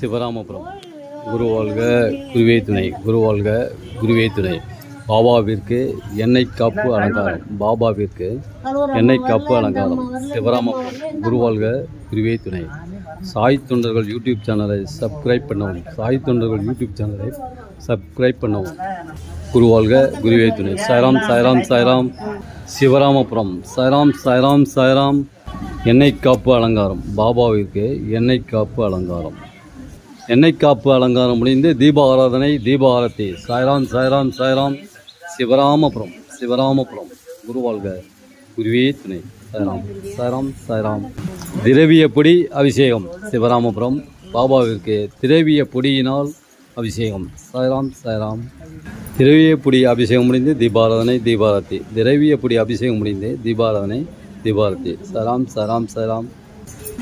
சிவராமபுரம். குருவாழ்க குருவே துணை. குருவாழ்க குருவே துணை. பாபாவிற்கு எண்ணெய் காப்பு அலங்காரம். பாபாவிற்கு எண்ணெய் காப்பு அலங்காரம். சிவராமபுரம். குருவாழ்க குருவே துணை. சாய் தொண்டர்கள் யூடியூப் சேனலை சப்ஸ்கிரைப் பண்ணவும். சாய் தொண்டர்கள் யூடியூப் சேனலை சப்ஸ்கிரைப் பண்ணவும். குருவாழ்க குருவே துணை. சாய்ராம் சாய்ராம் சாய்ராம். சிவராமபுரம். சாய்ராம் சாய்ராம் சாய்ராம். எண்ணெய் காப்பு அலங்காரம். பாபாவிற்கு எண்ணெய் காப்பு அலங்காரம். எண்ணெய் காப்பு அலங்காரம் முடிந்து தீப ஆராதனை தீப ஆரத்தி சாய்ராம் சாய்ராம் சாய்ராம். சிவராமபுரம் சிவராமபுரம். குருவாழ்க குருவே துணை. சாய்ராம் சாய்ராம் சாய்ராம். திரவிய பொடி அபிஷேகம். சிவராமபுரம். பாபாவிற்கு திரவிய பொடியினால் அபிஷேகம். சாய்ராம் சாய்ராம். திரவிய பொடி அபிஷேகம் முடிந்து தீபாராதனை தீபாரத்தி திரவிய பொடி அபிஷேகம் முடிந்து தீபாராதனை தீபாரத்தி சாய்ராம் சாய்ராம் சாய்ராம்.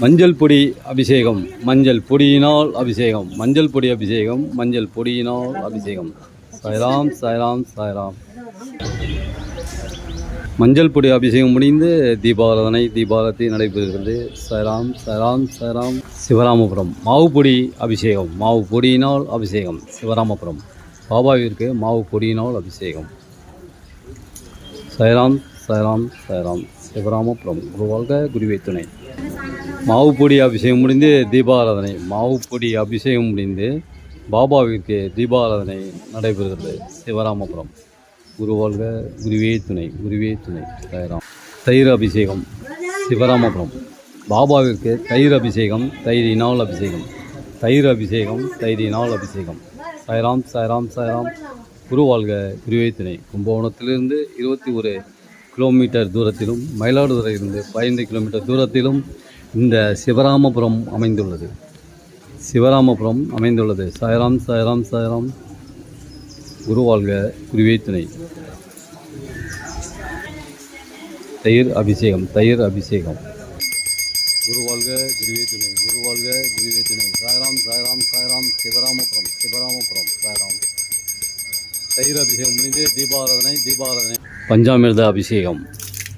மஞ்சள் பொடி அபிஷேகம் மஞ்சள் பொடியினால் அபிஷேகம் மஞ்சள் பொடி அபிஷேகம் மஞ்சள் பொடியினால் அபிஷேகம். சாய்ராம் சாய்ராம் சாய்ராம். மஞ்சள் பொடி அபிஷேகம் முடிந்து தீபாராதனை தீபாரத்தி நடைபெறுகிறது. சாய்ராம் சாய்ராம் சாய்ராம். சிவராமபுரம் மாவு பொடி அபிஷேகம் மாவு பொடியினால் அபிஷேகம். சிவராமபுரம் பாபாவிற்கு மாவு பொடியினால் அபிஷேகம். சாய்ராம் சாய்ராம் சாய்ராம். சிவராமபுரம் குருவாழ்க குருவை துணை. மாவுப்பொடி அபிஷேகம் முடிந்து தீபாராதனை மாவுப்பொடி அபிஷேகம் முடிந்து பாபாவிற்கு தீபாராதனை நடைபெறுகிறது. சிவராமபுரம். குருவாழ்க குருவே துணை குருவே துணை. தயராம் தயிர் அபிஷேகம் சிவராமபுரம். பாபாவிற்கு தயிர் அபிஷேகம் தயிரினால் அபிஷேகம். தயிர் அபிஷேகம் தயிரினால் அபிஷேகம். சாய்ராம் சாய்ராம் சாய்ராம் குருவாழ்க குருவே துணை. கும்பகோணத்திலிருந்து இருபத்தி ஒரு கிலோமீட்டர் தூரத்திலும் மயிலாடுதுறையிலிருந்து பதினைந்து கிலோமீட்டர் தூரத்திலும் இந்த சிவராமபுரம் அமைந்துள்ளது. சிவராமபுரம் அமைந்துள்ளது. சாய்ராம் சாய்ராம் சாய்ராம். குருவாழ்க குருவே துணை. தயிர் அபிஷேகம் தயிர் அபிஷேகம். குருவாழ்க குருவே துணை. குருவாழ்க குருவே துணை. சாய்ராம் சாய்ராம் சாய்ராம். சிவராமபுரம் சிவராமபுரம் சாய்ராம். தயிர் அபிஷேகம் முடிந்து தீபாராதனை தீபாராதனை. பஞ்சாமிர்த அபிஷேகம்.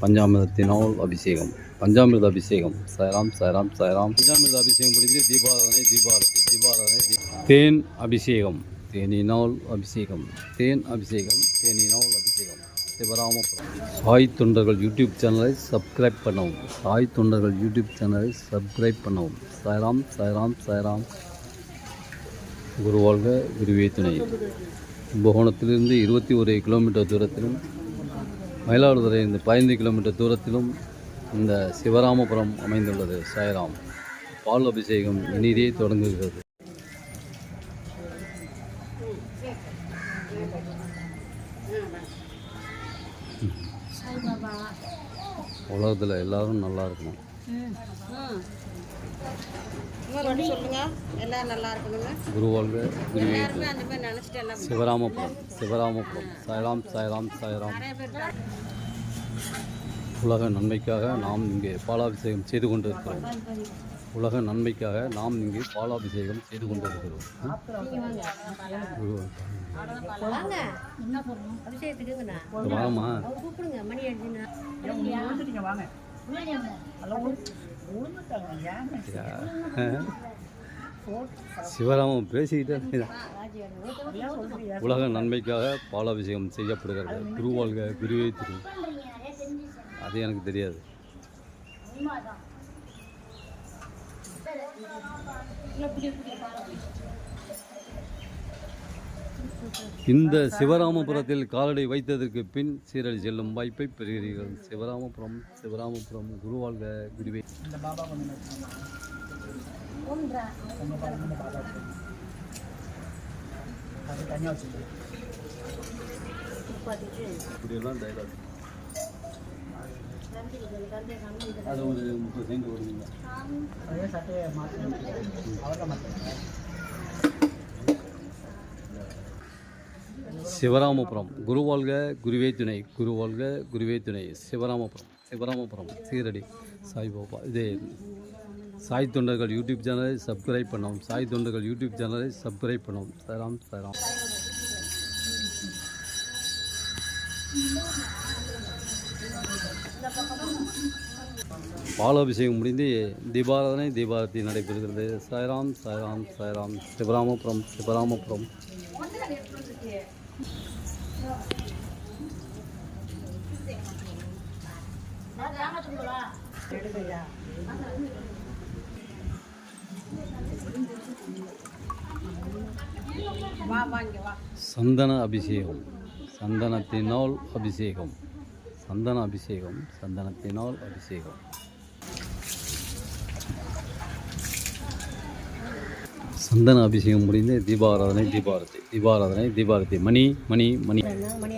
பஞ்சாமிர்தத்தினால் அபிஷேகம். பஞ்சாமிர்த அபிஷேகம். சாய்ராம் சாய்ராம் சாய்ராம் பஞ்சாமிர்த அபிஷேகம் முடிந்து தீபாராதனை தீபாரதி தீபாராதனை தேன் அபிஷேகம். தேனினால் அபிஷேகம். தேன் அபிஷேகம் தேனினால் அபிஷேகம். சிவராமபுரம். சாய் தொண்டர்கள் யூடியூப் சேனலை சப்ஸ்கிரைப் பண்ணவும். சாய் தொண்டர்கள் யூடியூப் சேனலை சப்ஸ்கிரைப் பண்ணவும். சாய்ராம் சாய்ராம் சாய்ராம் குருவாழ்க குருவே துணை. கும்பகோணத்திலிருந்து இருபத்தி ஒரு கிலோமீட்டர் தூரத்திலும் மயிலாடுதுறை இந்த பதினைந்து கிலோமீட்டர் தூரத்திலும் இந்த சிவராமபுரம் அமைந்துள்ளது. சாய்ராம் பால் அபிஷேகம் இனிதே தொடங்குகிறது. உலகத்தில் எல்லாரும் நல்லா இருக்கணும். குருவாழ்க சிவராமபுரம் சிவராமபுரம். சாய்ராம் சாய்ராம் சாய்ராம். நிறைய பேர் உலக நன்மைக்காக நாம் இங்கே பாலாபிஷேகம் செய்து கொண்டிருக்கிறோம். உலக நன்மைக்காக நாம் இங்கே பாலாபிஷேகம் செய்து கொண்டிருக்கிறோம். குரு- வாங்க அபிஷேகத்துக்குங்கண்ணா வாமா. கூப்பிடுங்க மணி அடிச்சுண்ணா சிவராமன் பேசிக்கிட்டே. உலக நன்மைக்காக பாலாபிஷேகம் செய்யப்படுகிறது. குருவாழ்க குருவே திரு அது எனக்கு தெரியாது. இந்த சிவராமபுரத்தில் காலடி வைத்ததற்கு பின் சீரடி செல்லும் வாய்ப்பை பெறுகிறீர்கள். சிவராமபுரம் சிவராமபுரம் குருவாழ்க விடுவே. இப்படியெல்லாம் டைலாக் அது ஒரு முப்பது சென்ட் வருதுங்க சிவராமபுரம். குருவாழ்க குருவே துணை. குருவாழ்க குருவே துணை. சிவராமபுரம். சிவராமபுரம். சீரடி. சாய்பாபா இது சாய் தொண்டர்கள் யூடியூப் சேனலை சப்ஸ்கிரைப் பண்ணோம் சாய் தொண்டர்கள் யூடியூப் சேனலை சப்ஸ்கிரைப் பண்ணோம் சராம் சராம். பாலாபிஷேகம் முடிந்து தீபாராதனை தீபாரதி நடைபெறுகிறது. சாய்ராம் சாய்ராம் சாய்ராம். சிவராமபுரம் சிவராமபுரம். சந்தன அபிஷேகம். சந்தனத்தினால் அபிஷேகம். சந்தன அபிஷேகம். சந்தனத்தினால் அபிஷேகம். சந்தன அபிஷேகம் முடிந்து தீபாராதனை தீபாரதி தீபாராதனை தீபாரதி. மணி மணி மணி. மணி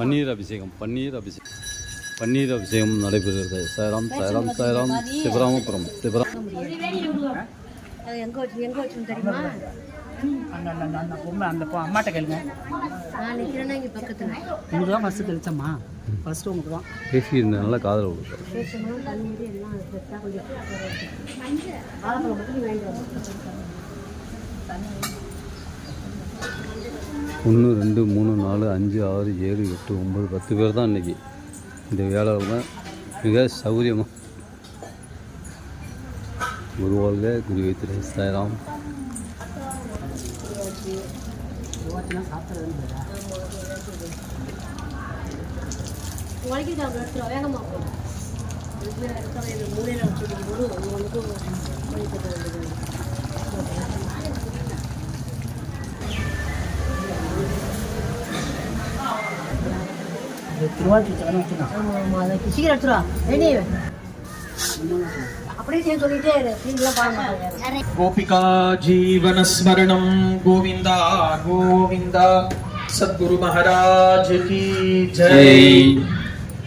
பன்னீர் அபிஷேகம் பன்னீர் அபிஷேகம். பன்னீர் அபிஷேகம் நடைபெறுகிறது. சாய்ராம் சாய்ராம் சாய்ராம் சிவராமபுரம் சிவராம் அந்த அம்மாட்ட கேளுங்க. நான் நிற்கிறேன்னா இங்கே பக்கத்தில். உங்களுக்கு தான் ஃபஸ்ட்டு தெளிச்சம்மா. ஃபஸ்ட்டு உங்களுக்கு தான் பேசியிருந்த நல்லா காதல் ஒன்று ரெண்டு மூணு நாலு அஞ்சு ஆறு ஏழு எட்டு ஒம்பது பத்து பேர் தான் இன்றைக்கி இந்த வேலை மிக சௌகரியமாக குருவாழ்க குரு வைத்திரை சாய்ராம். உழைக்கிட்டு அவங்க எடுத்துருவா வேகமாக போ இதுல இருக்கிற இந்த மூலையில் வச்சுருக்கும் போது உங்களுக்கு வழிபட்டு வேண்டியது இது திருவாரூர் தானே வச்சுருக்கான் ஆமாம் ஆமாம் அதை சீக்கிரம் எடுத்துருவா ரெடி அப்படியே சேர்ந்து சொல்லிட்டே இரு நீங்களாம் பாட மாட்டாங்க गोपिका जीवनस्मरणं गोविन्द गोविन्द सद्गुरु महाराज की जय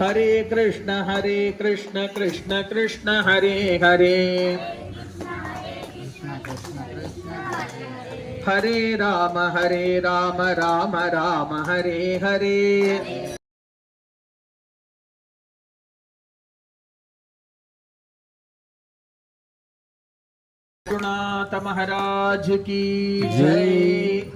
हरे कृष्ण हरे कृष्ण कृष्ण कृष्ण हरे हरे। हरे राम हरे राम राम राम हरे हरे। गुरुनाथ महाराज की जय।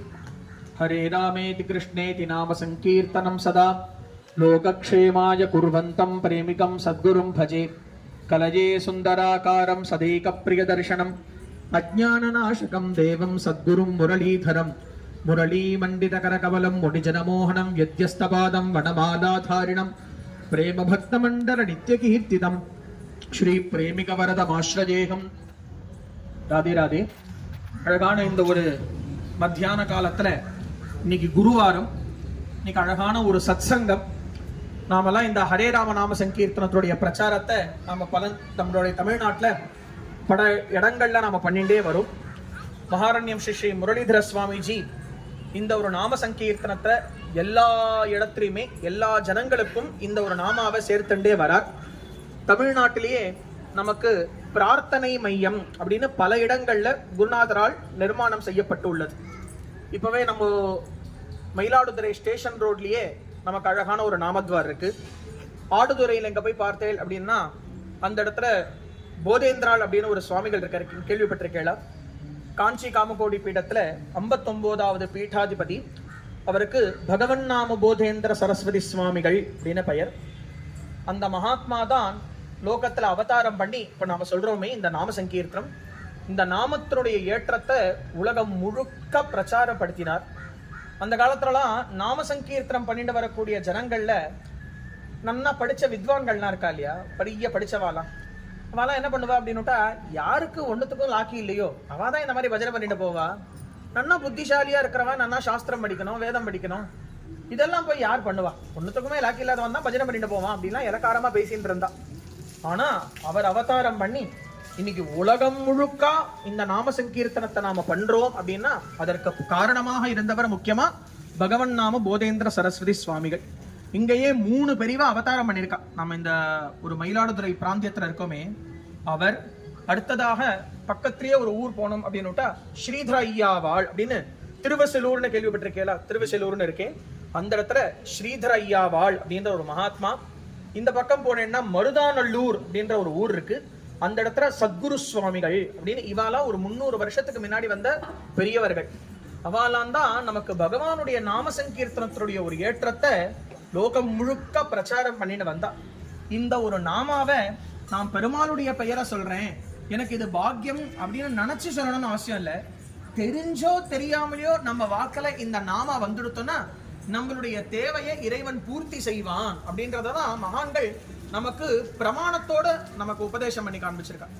हरे रामेति कृष्णेति नाम संकीर्तनं सदा। लोकक्षेमाय कुर्वन्तं प्रेमिकं सद्गुरुं भजे कलये सुन्दराकारं सदैकप्रियदर्शनम् अज्ञाननाशकं देवं सद्गुरुं मुरलीधरं मुरलीमण्डितकरकवलं मुनिजनमोहनं यद्यस्तपादं वनमालाधारिणं प्रेमभक्तमण्डलनित्यकीर्तितं श्रीप्रेमिकवरदमाश्रयेऽहम् ராதே ராதே அழகான இந்த ஒரு மத்தியான காலத்துல இன்னைக்கு குருவாரம் இன்னைக்கு அழகான ஒரு சத்சங்கம் நாமெல்லாம் இந்த ஹரே ராம நாம சங்கீர்த்தனத்துடைய பிரச்சாரத்தை நம்ம பல நம்மளுடைய தமிழ்நாட்டில் பல இடங்கள்ல நாம பண்ணிகிட்டே வரும். மகாரண்யம் ஸ்ரீ ஸ்ரீ முரளிதர சுவாமிஜி இந்த ஒரு நாம சங்கீர்த்தனத்தை எல்லா இடத்துலையுமே எல்லா ஜனங்களுக்கும் இந்த ஒரு நாமாவை சேர்த்துண்டே வரார். தமிழ்நாட்டிலேயே நமக்கு பிரார்த்தனை மையம் அப்படின்னு பல இடங்கள்ல குருநாதரால் நிர்மாணம் செய்யப்பட்டுள்ளது. இப்பவே நம்ம மயிலாடுதுறை ஸ்டேஷன் ரோட்லயே நமக்கு அழகான ஒரு நாமத்வார் இருக்கு. ஆடுதுறையில் எங்க போய் பார்த்தேன் அப்படின்னா அந்த இடத்துல போதேந்திரால் அப்படின்னு ஒரு சுவாமிகள் இருக்காரு. கேள்விப்பட்டிருக்கேளா காஞ்சி காமகோடி பீடத்துல ஐம்பத்தொன்பதாவது பீட்டாதிபதி. அவருக்கு பகவன் நாம போதேந்திர சரஸ்வதி சுவாமிகள் அப்படின்னு பெயர். அந்த மகாத்மா தான் லோகத்துல அவதாரம் பண்ணி இப்ப நாம சொல்றோமே இந்த நாம சங்கீர்த்தனம். இந்த நாமத்தினுடைய ஏற்றத்தை உலகம் முழுக்க பிரச்சாரப்படுத்தினார். அந்த காலத்துலலாம் நாம சங்கீர்த்தனம் பண்ணிட்டு வரக்கூடிய ஜனங்கள்ல நன்னா படிச்ச வித்வான்கள்லாம் இருக்கா இல்லையா? பெரிய படிச்சவாலாம். அவெல்லாம் என்ன பண்ணுவா அப்படின்னுட்டா யாருக்கு ஒன்றுத்துக்கும் லாக்கி இல்லையோ அவ தான் இந்த மாதிரி பஜனை பண்ணிட்டு போவா. நன்னா புத்திசாலியா இருக்கிறவன் நன்னா சாஸ்திரம் படிக்கணும் வேதம் படிக்கணும். இதெல்லாம் போய் யார் பண்ணுவா? ஒன்றுத்துக்குமே லாக்கி இல்லாதவன் தான் பஜனை பண்ணிட்டு போவான் அப்படின்லாம் இலக்காரமா பேசிட்டு இருந்தா ஆனா அவர் அவதாரம் பண்ணி இன்னைக்கு உலகம் முழுக்க இந்த நாம சங்கீர்த்தனத்தை நாம பண்றோம் அப்படின்னா அதற்கு காரணமாக இருந்தவர் முக்கியமா பகவன் நாம போதேந்திர சரஸ்வதி சுவாமிகள். இங்கேயே மூணு பெரிவா அவதாரம் பண்ணியிருக்கா. நம்ம இந்த ஒரு மயிலாடுதுறை பிராந்தியத்தில் இருக்கோமே அவர் அடுத்ததாக பக்கத்திலேயே ஒரு ஊர் போனோம் அப்படின்னுட்டா ஸ்ரீதர ஐயாவாள் அப்படின்னு திருவசலூர்னு கேள்விப்பட்டிருக்கேல திருவசலூர்னு இருக்கேன் அந்த இடத்துல ஸ்ரீதர ஐயாவாள் அப்படின்ற ஒரு மகாத்மா. இந்த பக்கம் போனேன்னா மருதாநல்லூர் அப்படின்ற ஒரு ஊர் இருக்கு. அந்த இடத்துல சத்குரு சுவாமிகள் அப்படின்னு இவாலாம் ஒரு முந்நூறு வருஷத்துக்கு முன்னாடி வந்த பெரியவர்கள். அவாலாம் தான் நமக்கு பகவானுடைய நாம சங்கீர்த்தனத்தினுடைய ஒரு ஏற்றத்தை லோகம் முழுக்க பிரச்சாரம் பண்ணிட்டு வந்தா. இந்த ஒரு நாமாவை நான் பெருமாளுடைய பெயரை சொல்றேன். எனக்கு இது பாக்கியம் அப்படின்னு நினைச்சு சொல்லணும்னு அவசியம் இல்லை. தெரிஞ்சோ தெரியாமலையோ நம்ம வாக்கில் இந்த நாமா வந்துடுத்தோன்னா நம்மளுடைய தேவையை இறைவன் பூர்த்தி செய்வான் அப்படின்றதான் மகான்கள் நமக்கு பிரமாணத்தோட நமக்கு உபதேசம் பண்ணி காண்பிச்சிருக்காங்க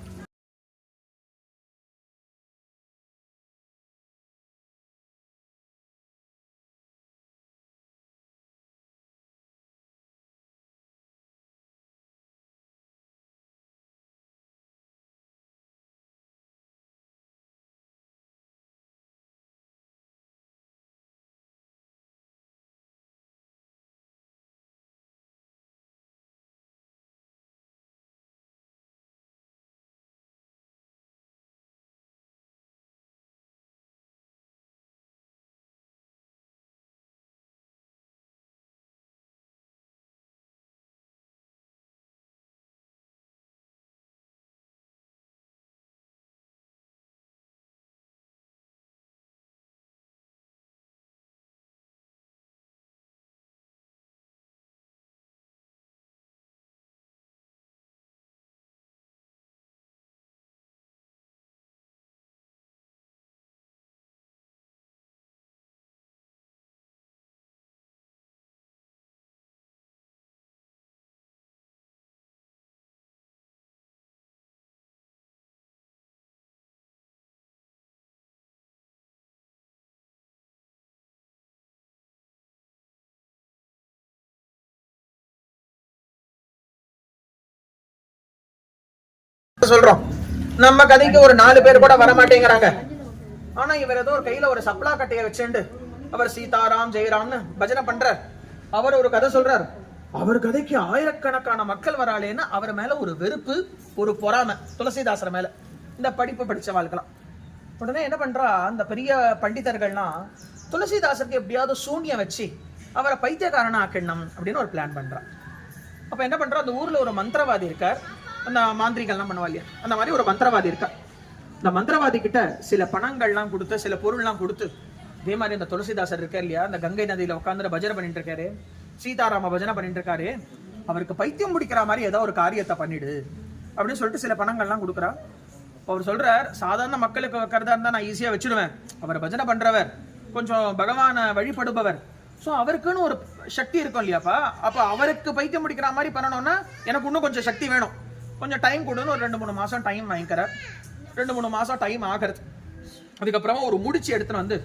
சொல்றோம். நம்ம கதைக்கு ஒரு நாலு பேர் கூட வர மாட்டேங்கிறாங்க ஆனா இவர் ஏதோ ஒரு கையில ஒரு சப்ளா கட்டையை வச்சுண்டு அவர் சீதாராம் ஜெயராம்னு பஜனை பண்றார். அவர் ஒரு கதை சொல்றார். அவர் கதைக்கு ஆயிரக்கணக்கான மக்கள் வராளேன்னு அவர் மேல ஒரு வெறுப்பு ஒரு பொறாமை துளசிதாசர் மேல. இந்த படிப்பு படிச்ச வாழ்க்கலாம். உடனே என்ன பண்றா? அந்த பெரிய பண்டிதர்கள்லாம் துளசிதாசருக்கு எப்படியாவது சூன்யம் வச்சு அவரை பைத்தியக்காரனா ஆக்கிடணும் அப்படின்னு ஒரு பிளான் பண்றான் அப்ப என்ன பண்றா? அந்த ஊர்ல ஒரு மந்திரவாதி இருக்கார். அந்த மாந்திரிகள்லாம் பண்ணுவா இல்லையா? அந்த மாதிரி ஒரு மந்திரவாதி இருக்கா? இந்த மந்திரவாதி கிட்ட சில பணங்கள்லாம் கொடுத்து சில பொருள்லாம் கொடுத்து இதே மாதிரி இந்த துளசிதாசர் இருக்கார் இல்லையா? அந்த கங்கை நதியில உட்காந்து பஜனை பண்ணிட்டு இருக்காரு. சீதாராம பஜனை பண்ணிட்டு இருக்காரு. அவருக்கு பைத்தியம் முடிக்கிற மாதிரி ஏதோ ஒரு காரியத்தை பண்ணிடு அப்படின்னு சொல்லிட்டு சில பணங்கள்லாம் கொடுக்குறா. அவர் சொல்றார் சாதாரண மக்களுக்கு வைக்கிறதா இருந்தா நான் ஈஸியா வச்சிடுவேன். அவர் பஜனை பண்றவர் கொஞ்சம் பகவானை வழிபடுபவர். ஸோ அவருக்குன்னு ஒரு சக்தி இருக்கும் இல்லையாப்பா? அப்போ அவருக்கு பைத்தியம் முடிக்கிற மாதிரி பண்ணணும்னா எனக்கு இன்னும் கொஞ்சம் சக்தி வேணும். கொஞ்சம் டைம் கொடுன்னு ஒரு ரெண்டு மூணு மாசம் டைம் வாங்கிக்கிறார் ரெண்டு மூணு மாசம் டைம் ஆகிறது. அதுக்கப்புறமா ஒரு முடிச்சு எடுத்துன்னு வந்து